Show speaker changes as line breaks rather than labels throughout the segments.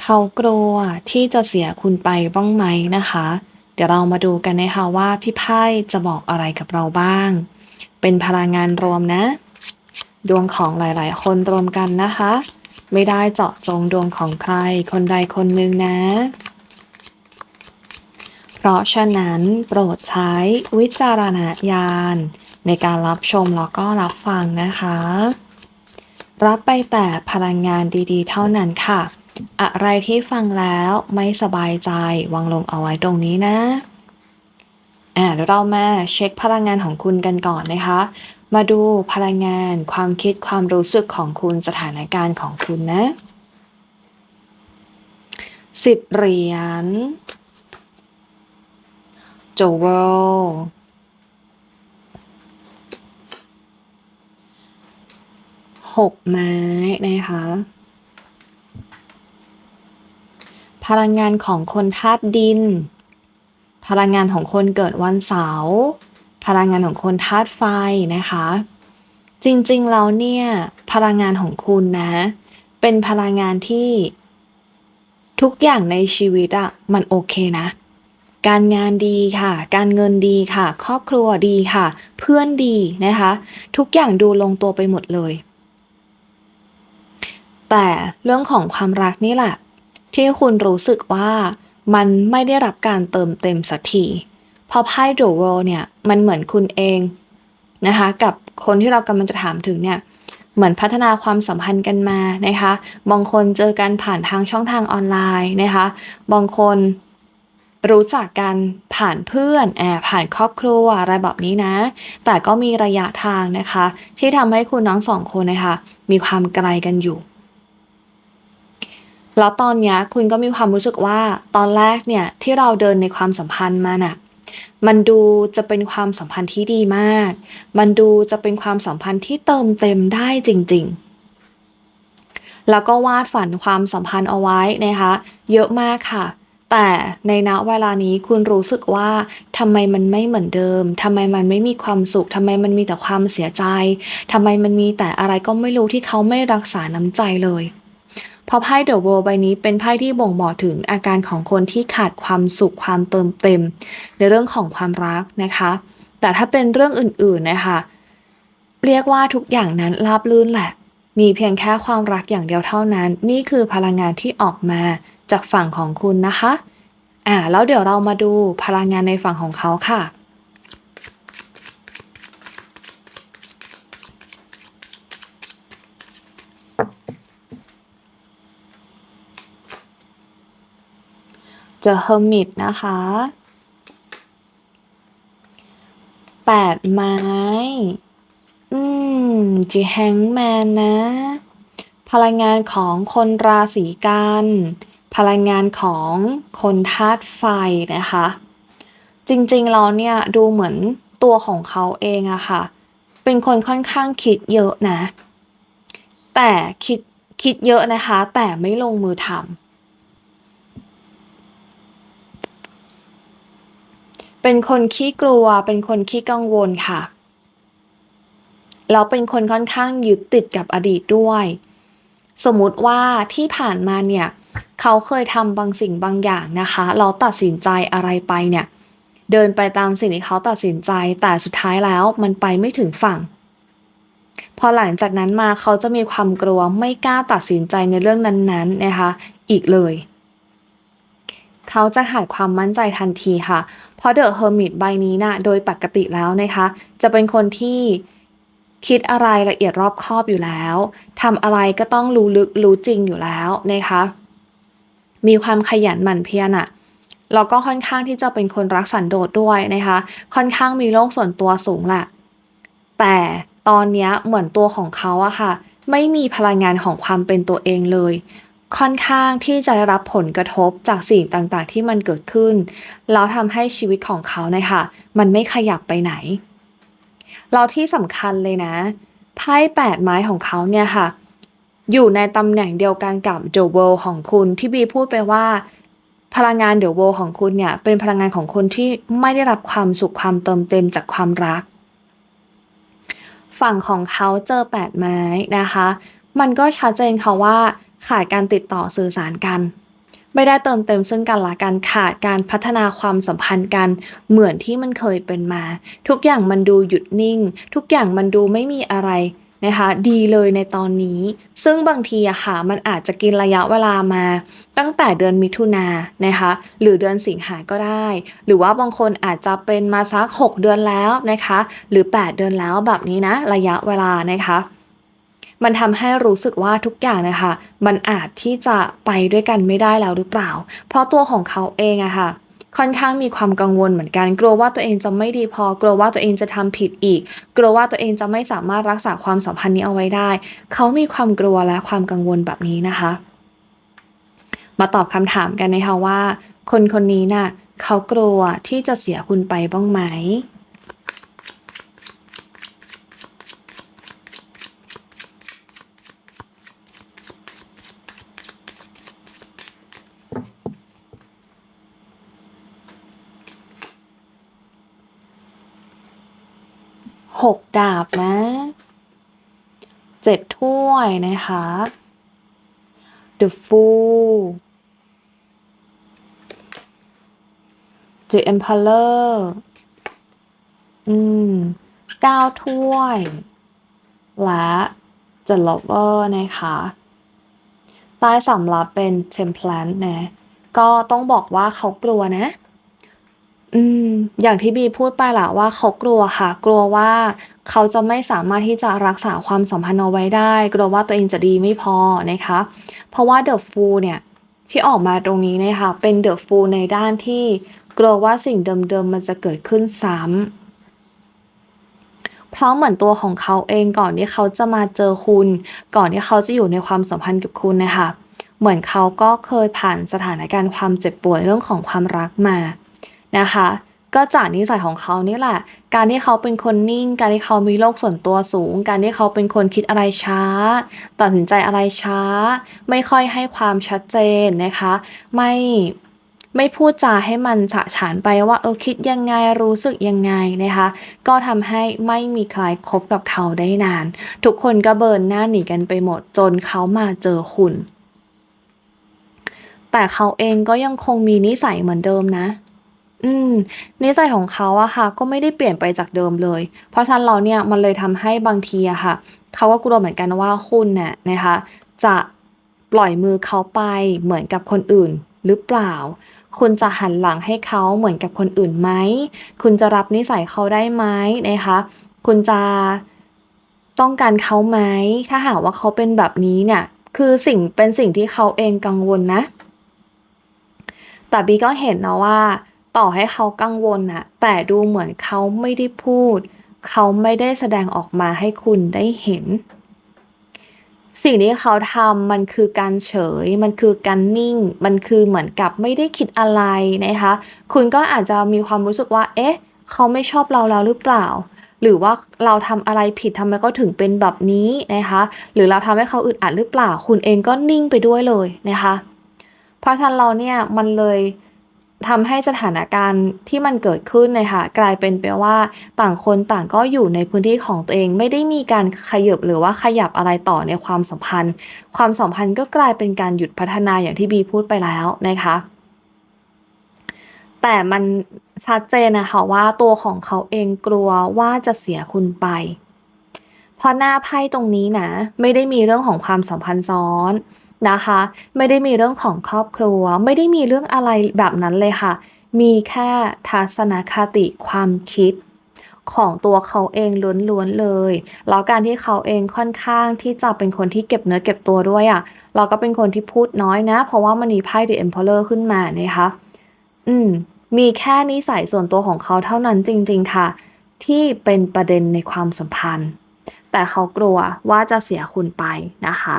เขากลัวที่จะเสียคุณไปบ้างไหมนะคะ เดี๋ยวเรามาดูกันนะคะว่าพี่ไพ่จะบอกอะไรกับเราบ้าง เป็นพลังงานรวมนะ ดวงของหลายๆ คนรวมกันนะคะ ไม่ได้เจาะจงดวงของใครคนใดคนหนึ่งนะ เพราะฉะนั้นโปรดใช้วิจารณญาณในการรับชมแล้วก็รับฟังนะคะ รับไปแต่พลังงานดีๆ เท่านั้นค่ะ อะไรที่ฟังแล้วไม่สบายใจวางลงเอาไว้ตรงนี้นะอ่าเดี๋ยวเรามาเช็คพลังงานของคุณกันก่อนนะคะ มาดูพลังงานความคิดความรู้สึกของคุณสถานการณ์ของคุณนะสิบเหรียญโจเวลหกไม้นะคะ พลังงานของคนธาตุดิน พลังงานของคนเกิดวันเสาร์ พลังงานของคนธาตุไฟนะคะ จริงๆแล้วเนี่ย พลังงานของคุณนะ เป็นพลังงานที่ ทุกอย่างในชีวิตอะมันโอเคนะ การงานดีค่ะ การเงินดีค่ะ ครอบครัวดีค่ะ เพื่อนดีนะคะ ทุกอย่างดูลงตัวไปหมดเลย แต่เรื่องของความรักนี่แหละ ที่คุณรู้สึกว่ามันไม่ได้รับการเติมเต็มสักทีเพราะไพ่โดโรเนี่ยมันเหมือนคุณเองนะคะกับคนที่เรากำลังจะถามถึงเนี่ยเหมือนพัฒนาความสัมพันธ์กันมานะคะบางคนเจอกันผ่านทางช่องทางออนไลน์นะคะบางคนรู้จักกันผ่านเพื่อนแอบผ่านครอบครัวอะไรแบบนี้นะ แต่ก็มีระยะทางนะคะ ที่ทำให้คุณทั้งสองคนนะคะมีความไกลกันอยู่ แล้วตอนนี้คุณก็มีความรู้สึกว่าตอนแรกเนี่ยที่เราเดินในความสัมพันธ์มาน่ะมันดูจะเป็นความสัมพันธ์ที่ดีมาก มันดูจะเป็นความสัมพันธ์ที่เติมเต็มได้จริง ๆ แล้วก็วาดฝันความสัมพันธ์เอาไว้นะคะเยอะมากค่ะ แต่ในณเวลานี้คุณรู้สึกว่าทำไมมันไม่เหมือนเดิมทำไมมันไม่มีความสุขทำไมมันมีแต่ความเสียใจทำไมมันมีแต่อะไรก็ไม่รู้ที่เขาไม่รักษาน้ำใจเลย เพราะไพ่เดอะ World ใบนี้เป็นไพ่ที่บ่งบอกถึงอาการของคนที่ขาดความสุขความเติมเต็ม ในเรื่องของความรักนะคะ แต่ถ้าเป็นเรื่องอื่นๆนะคะ เรียกว่าทุกอย่างนั้นราบรื่นแหละ มีเพียงแค่ความรักอย่างเดียวเท่านั้น นี่คือพลังงานที่ออกมาจากฝั่งของคุณนะคะอ่าแล้วเดี๋ยวเรามาดูพลังงานในฝั่งของเขาค่ะ เจอ Hermit นะคะ แปดไม้ อืมจีแฮงแมนนะ พลังงานของคนราศีกัน พลังงานของคนธาตุไฟนะคะ จริงๆแล้วเนี่ยดูเหมือนตัวของเขาเองอะค่ะ เป็นคนค่อนข้างคิดเยอะนะ แต่คิดคิดเยอะนะคะ แต่ไม่ลงมือทำ เป็นคนขี้กลัว เป็นคนขี้กังวลค่ะ แล้วเป็นคนค่อนข้างยึดติดกับอดีตด้วย สมมุติว่าที่ผ่านมาเนี่ย เขาเคยทำบางสิ่งบางอย่างนะคะแล้วตัดสินใจอะไรไปเนี่ย เดินไปตามสิ่งที่เขาตัดสินใจ แต่สุดท้ายแล้วมันไปไม่ถึงฝั่ง พอหลังจากนั้นมาเขาจะมีความกลัวไม่กล้าตัดสินใจในเรื่องนั้นๆนะคะ อีกเลย เขาจะขาดความมั่นใจทันทีค่ะ เพราะเดอะเฮอร์มิตใบนี้นะ่ะโดยปกติแล้วนะคะ จะเป็นคนที่คิดอะไรละเอียดรอบคอบอยู่แล้วทำอะไรก็ต้องรู้ลึกรู้จริงอยู่แล้วนะคะ มีความขยันหมั่นเพียรอะแล้วก็ค่อนข้างที่จะเป็นคนรักสันโดษด้วยนะคะ ค่อนข้างมีโลกส่วนตัวสูงแหละแต่ตอนนี้เหมือนตัวของเขาอะค่ะ ไม่มีพลังงานของความเป็นตัวเองเลย ค่อนข้างที่จะได้รับผลกระทบจากสิ่งต่างๆ ที่มันเกิดขึ้น แล้วทำให้ชีวิตของเขาเนี่ยค่ะมันไม่ขยับไปไหนแล้วที่สำคัญเลยนะไพ่แปดไม้ของเขาเนี่ยค่ะ อยู่ในตำแหน่งเดียวกันกับ The World ของคุณที่บีพูดไปว่า พลังงาน The World ของคุณเนี่ย เป็นพลังงานของคนที่ไม่ได้รับความสุขความเติมเต็มจากความรัก ฝั่งของเขาเจอแปดไม้นะคะ มันก็ชัดเจนค่ะว่า ขาดการติดต่อสื่อสารกัน ไม่ได้เติมเต็มซึ่งกันและกันขาดการพัฒนาความสัมพันธ์กันเหมือนที่มันเคยเป็นมา ทุกอย่างมันดูหยุดนิ่ง ทุกอย่างมันดูไม่มีอะไรนะคะดีเลยในตอนนี้ ซึ่งบางทีอะค่ะมันอาจจะกินระยะเวลามา ตั้งแต่เดือนมิถุนานนะคะหรือเดือนสิงหาก็ได้ หรือว่าบางคนอาจจะเป็นมาสัก 6 เดือนแล้วนะคะหรือ 8 เดือนแล้วแบบนี้นะระยะเวลานะคะ มันทำให้รู้สึกว่าทุกอย่างนะคะ มันอาจที่จะไปด้วยกันไม่ได้แล้วหรือเปล่า เพราะตัวของเขาเองอะค่ะค่อนข้างมีความกังวลเหมือนกัน กลัวว่าตัวเองจะไม่ดีพอกลัวว่าตัวเองจะทำผิดอีก กลัวว่าตัวเองจะไม่สามารถรักษาความสัมพันธ์นี้เอาไว้ได้ เขามีความกลัวและความกังวลแบบนี้นะคะ มาตอบคำถามกันนะคะว่า คนคนนี้น่ะเขากลัวที่จะเสียคุณไปบ้างไหม หกดาบนะเจ็ดถ้วยนะคะ The Fool The Emperor อืมเก้าถ้วย และ The Lover นะคะใต้สำรับเป็น Temperance นะ ก็ต้องบอกว่าเขากลัวนะ อืม อย่างที่บีพูดไปแหละว่าเขากลัวค่ะ กลัวว่าเขาจะไม่สามารถที่จะรักษาความสัมพันธ์เอาไว้ได้ กลัวว่าตัวเองจะดีไม่พอนะคะ เพราะว่า The Fool เนี่ย ที่ออกมาตรงนี้นะคะเป็น The Fool ในด้านที่กลัวว่าสิ่งเดิมๆมันจะเกิดขึ้นซ้ำเพราะเหมือนตัวของเขาเองก่อนที่เขาจะมาเจอคุณ ก่อนที่เขาจะอยู่ในความสัมพันธ์กับคุณนะคะ เหมือนเขาก็เคยผ่านสถานการณ์ความเจ็บปวดเรื่องของความรักมา นะคะ ก็จากนิสัยของเขานี่แหละ การที่เขาเป็นคนนิ่ง การที่เขามีโลกส่วนตัวสูง การที่เขาเป็นคนคิดอะไรช้า ตัดสินใจอะไรช้า ไม่ค่อยให้ความชัดเจนนะคะ ไม่ไม่พูดจาให้มันฉะฉานไปว่าเออคิดยังไงรู้สึกยังไงนะคะ ก็ทำให้ไม่มีใครคบกับเขาได้นาน ทุกคนก็เบิร์นหน้าหนีกันไปหมดจนเขามาเจอคุณ แต่เขาเองก็ยังคงมีนิสัยเหมือนเดิมนะ อืม นิสัยของเขาอะค่ะ ก็ไม่ได้เปลี่ยนไปจากเดิมเลย เพราะฉะนั้นเราเนี่ยมันเลยทำให้บางทีอะค่ะ เขาก็กลัวเหมือนกันว่าคุณน่ะนะคะ จะปล่อยมือเขาไปเหมือนกับคนอื่นหรือเปล่า คุณจะหันหลังให้เขาเหมือนกับคนอื่นไหม คุณจะรับนิสัยเขาได้ไหมนะคะ คุณจะต้องการเขาไหม ถ้าหากว่าเขาเป็นแบบนี้เนี่ย คือสิ่งเป็นสิ่งที่เขาเองกังวลนะ แต่บีก็เห็นนะว่า ต่อให้เขากังวลน่ะแต่ดูเหมือนเขาไม่ได้พูด เขาไม่ได้แสดงออกมาให้คุณได้เห็น สิ่งที่เขาทำมันคือการเฉย มันคือการนิ่ง มันคือเหมือนกับไม่ได้คิดอะไรนะคะ คุณก็อาจจะมีความรู้สึกว่า เอ๊ะ เขาไม่ชอบเราแล้วหรือเปล่า หรือว่าเราทำอะไรผิดทำไมก็ถึงเป็นแบบนี้นะคะ หรือเราทำให้เขาอึดอัดหรือเปล่า คุณเองก็นิ่งไปด้วยเลยนะคะ เพราะฉะนั้นเราเนี่ยมันเลย ทำให้สถานการณ์ที่มันเกิดขึ้นนะคะกลายเป็นไปว่าต่างคนต่างก็อยู่ในพื้นที่ของตัวเอง ไม่ได้มีการขยับหรือว่าขยับอะไรต่อในความสัมพันธ์ ความสัมพันธ์ก็กลายเป็นการหยุดพัฒนาอย่างที่บีพูดไปแล้วนะคะแต่มันชัดเจนนะคะว่าตัวของเขาเองกลัวว่าจะเสียคุณไป เพราะหน้าไพ่ตรงนี้นะ ไม่ได้มีเรื่องของความสัมพันธ์ซ้อน นะคะ ไม่ได้มีเรื่องของครอบครัว ไม่ได้มีเรื่องอะไรแบบนั้นเลยค่ะ มีแค่ทัศนคติความคิดของตัวเขาเองล้วนๆเลย แล้วการที่เขาเองค่อนข้างที่จะเป็นคนที่เก็บเนื้อเก็บตัวด้วยอะ่ะ เราก็เป็นคนที่พูดน้อยนะ เพราะว่ามันมีไพ่ The Emperor ขึ้นมานะคะ อืม มีแค่นิสัยส่วนตัวของเขาเท่านั้นจริง ๆ ค่ะ ที่เป็นประเด็นในความสัมพันธ์ แต่เขากลัวว่าจะเสียคุณไปนะคะ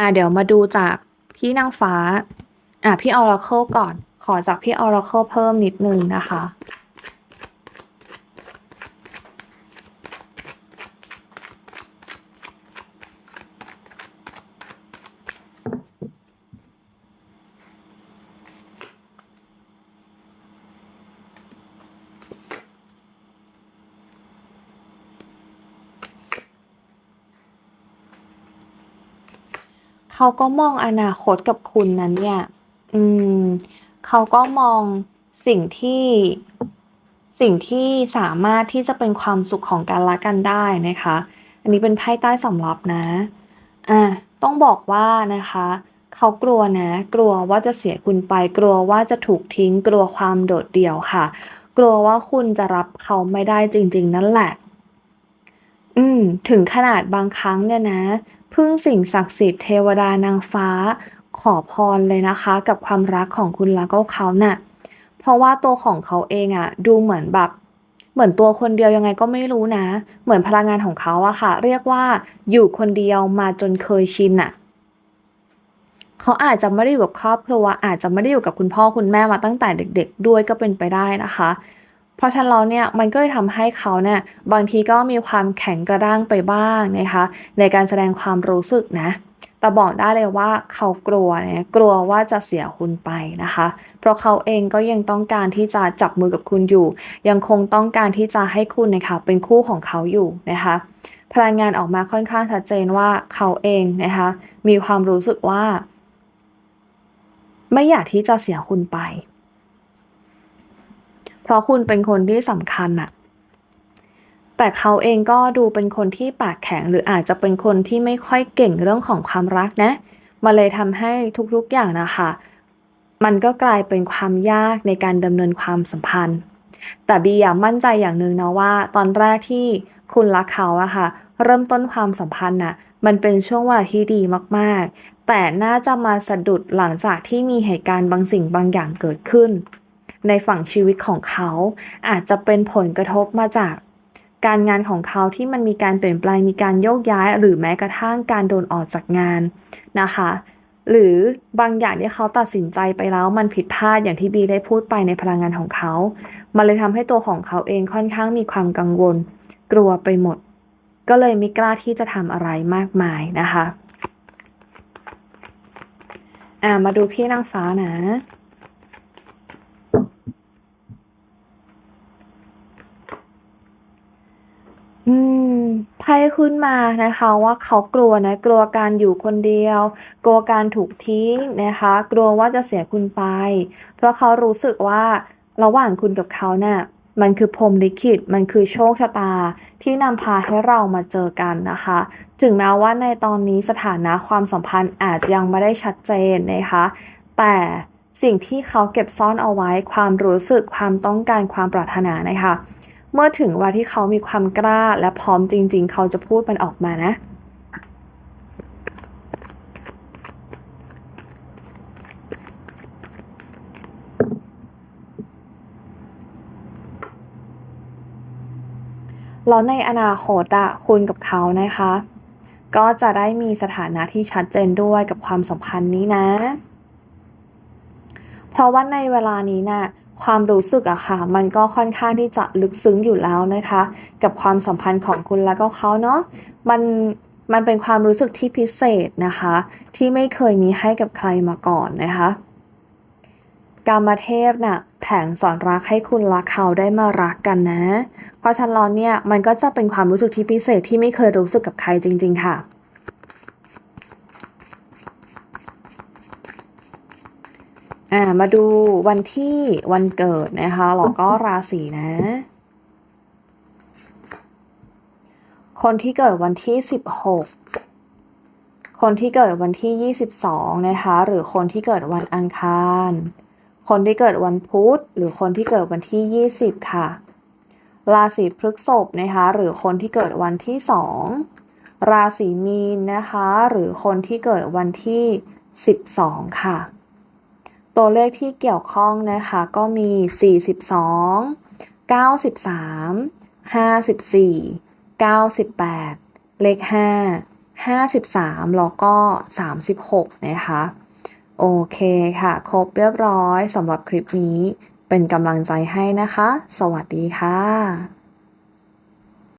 อะเดี๋ยวมาดูจากพี่นางฟ้า อะพี่ Oracle ก่อน ขอจากพี่ Oracle เพิ่มนิดนึงนะคะ เขาก็มองอนาคตกับคุณนั้นเนี่ย อืม เขาก็มองสิ่งที่สิ่งที่สามารถที่จะเป็นความสุขของกันละกันได้นะคะ อันนี้เป็นไพ่ใต้สำรับนะ อะ ต้องบอกว่านะคะ เขากลัวนะ กลัวว่าจะเสียคุณไป กลัวว่าจะถูกทิ้ง กลัวความโดดเดี่ยวค่ะ กลัวว่าคุณจะรับเขาไม่ได้จริง ๆ นั่นแหละ อืม ถึงขนาดบางครั้งเนี่ยนะ พึ่งสิ่งศักดิ์สิทธิ์เทวดานางฟ้า ขอพรเลยนะคะ กับความรักของคุณแล้วก็เขาน่ะ เพราะว่าตัวของเขาเองอะดูเหมือนแบบเหมือนตัวคนเดียวยังไงก็ไม่รู้นะ เหมือนพลังงานของเขาอะค่ะ เรียกว่าอยู่คนเดียวมาจนเคยชินน่ะเขาอาจจะไม่ได้อยู่กับครอบครัวอาจจะไม่ได้อยู่กับคุณพ่อคุณแม่มาตั้งแต่เด็ก ๆ ด้วยก็เป็นไปได้นะคะ เพราะฉะนั้นแล้วเนี่ยมันก็เลยทำให้เขาเนี่ยบางทีก็มีความแข็งกระด้างไปบ้างนะคะในการแสดงความรู้สึกนะแต่บอกได้เลยว่าเขากลัวนี่ยกลัวว่าจะเสียคุณไปนะคะ เพราะเขาเองก็ยังต้องการที่จะจับมือกับคุณอยู่ ยังคงต้องการที่จะให้คุณนะคะเป็นคู่ของเขาอยู่นะคะพลังงานออกมาค่อนข้างชัดเจนว่าเขาเองนะคะมีความรู้สึกว่า ไม่อยากที่จะเสียคุณไป ราะคุณเป็นคนที่สำคัญอะแต่เขาเองก็ดูเป็นคนที่ปากแข็ง หรืออาจจะเป็นคนที่ไม่ค่อยเก่งเรื่องของความรักนะมาเลยทำให้ทุกๆอย่างนะคะ มันก็กลายเป็นความยากในการดำเนินความสัมพันธ์ แต่บีอยากมั่นใจอย่างหนึ่งนะว่า ตอนแรกที่คุณรักเขาอะค่ะ เริ่มต้นความสัมพันธ์น่ะมันเป็นช่วงเวลาที่ดีมากๆ แต่น่าจะมาสะดุดหลังจากที่มีเหตุการณ์บางสิ่งบางอย่างเกิดขึ้น ในฝั่งชีวิตของเขา อาจจะเป็นผลกระทบมาจากการงานของเขาที่มันมีการเปลี่ยนแปลงมีการโยกย้าย หรือแม้กระทั่งการโดนออกจากงานนะคะ หรือบางอย่างที่เขาตัดสินใจไปแล้วมันผิดพลาดอย่างที่บีได้พูดไปในพลังงานของเขา มันเลยทำให้ตัวของเขาเองค่อนข้างมีความกังวล กลัวไปหมด ก็เลยไม่กล้าที่จะทำอะไรมากมายนะคะอ่ามาดูพี่นางฟ้านะ อืม ไพ่ขึ้นมานะคะว่าเขากลัวนะ กลัวการอยู่คนเดียว กลัวการถูกทิ้งนะคะ กลัวว่าจะเสียคุณไป เพราะเขารู้สึกว่าระหว่างคุณกับเขาเนี่ยมันคือพรมลิขิต มันคือโชคชะตาที่นำพาให้เรามาเจอกันนะคะ ถึงแม้ว่าในตอนนี้สถานะความสัมพันธ์อาจจะยังไม่ได้ชัดเจนนะคะ แต่สิ่งที่เขาเก็บซ่อนเอาไว้ความรู้สึกความต้องการความปรารถนานะคะ เมื่อถึงวันที่เขามีความกล้าและพร้อมจริง ๆ เขาจะพูดมันออกมานะแล้วในอนาคตอะคุณกับเขานะคะ ก็จะได้มีสถานะที่ชัดเจนด้วยกับความสัมพันธ์นี้นะ เพราะว่าในเวลานี้นะ่ะ ความรู้สึกอะค่ะ มันก็ค่อนข้างที่จะลึกซึ้งอยู่แล้วนะคะ กับความสัมพันธ์ของคุณแล้วก็เขาเนาะมันมันเป็นความรู้สึกที่พิเศษนะคะ ที่ไม่เคยมีให้กับใครมาก่อนนะคะกามเทพน่ะแผงสอนรักให้คุณรักเขาได้มารักกันนะ เพราะฉะนั้นเนี่ยมันก็จะเป็นความรู้สึกที่พิเศษที่ไม่เคยรู้สึกกับใครจริง ๆ ค่ะ อ่ามาดูวันที่วันเกิดนะคะแล้วก็ราศีนะ คนที่เกิดวันที่ 16 คนที่เกิดวันที่ 22 นะคะ หรือคนที่เกิดวันอังคาร คนที่เกิดวันพุธหรือคนที่เกิดวันที่ 20 ค่ะ ราศีพฤษภนะคะหรือคนที่เกิดวันที่ 2 ราศีมีนนะคะ หรือคนที่เกิดวันที่ 12 ค่ะ ตัวเลขที่เกี่ยวข้องนะคะก็มี 42 93 54 98 เลข 5 53 แล้วก็ 36 นะคะ โอเคค่ะ ครบเรียบร้อยสำหรับคลิปนี้เป็นกำลังใจให้นะคะ สวัสดีค่ะ